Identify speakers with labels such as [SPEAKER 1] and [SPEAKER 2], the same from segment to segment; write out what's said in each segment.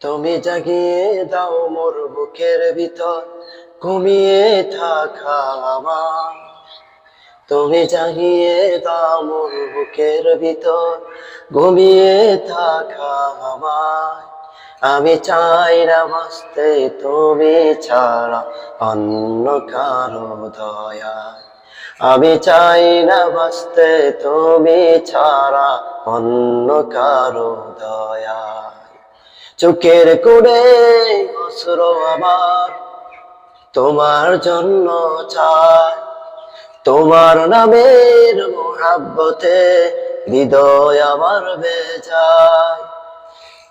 [SPEAKER 1] তুমি জাগিয়ে দাও মোর বুকের ভিতর, ঘুমিয়ে থাকা তুমি জাগিয়ে দাও মোর বুকের ভিতর, ঘুমিয়ে থাকা আমি চাই না বাঁচতে, তুমি ছাড়া অন্য কারও দয়া আমি চাই না বাঁচতে, তুমি ছাড়া অন্য কারও দয়া চোখের করে অসুর আমার। তোমার জন্য চাই, তোমার নামের মোহাব্বতে হৃদয় আমার বেজায়।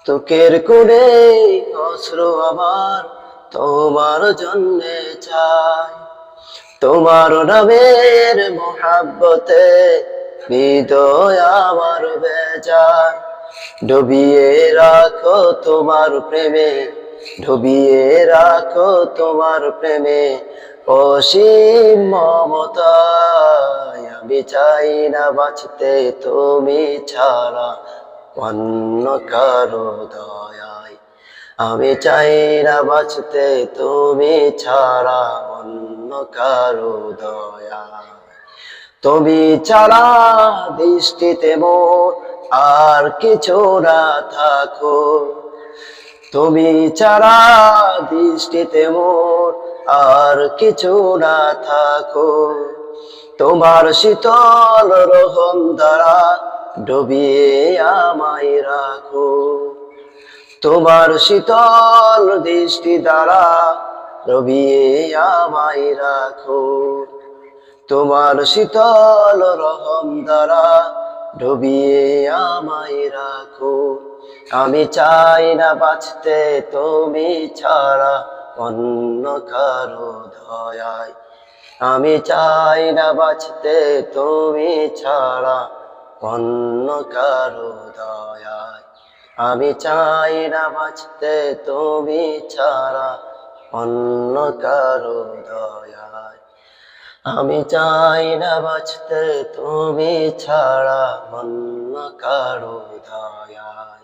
[SPEAKER 1] তোকের করে অশ্রু আমার, তোমার জন্য চাই। তোমার নামের মোহাব্বতে হৃদয় আমার বেজায়। ডুবিয়ে রাখো তোমার প্রেমে, ডুবিয়ে রাখো তোমার প্রেমে। অসীম মমতায় আমি চাই না বাঁচতে, তুমি ছাড়া অন্য কারও দয়ায়। আমি চাই না বাঁচতে, তুমি ছাড়া অন্য কারও দয়া তুমি ছাড়া দৃষ্টিতে মোর আর কিছু না থাকো। তুমি ছাড়া দৃষ্টিতে মোর আর কিছু না থাকো। তোমার শীতল রহম দ্বারা ডুবিয়ে আমায় রাখো। তোমার শীতল দৃষ্টি দ্বারা রবিয়ে আমায় রাখো। তোমার শীতল রহম দ্বারা ডুবিয়ে আমায় রাখো। আমি চাই না বাঁচতে, তুমি ছাড়া অন্য কারও দয়ায়। আমি চাই না বাঁচতে, তুমি ছাড়া অন্য কারও দয়ায়। আমি চাই না বাঁচতে, তুমি ছাড়া অন্য কারও দয়ায়। আমি চাই না বাঁচতে তুমি ছাড়া অন্য কারও দয়ায়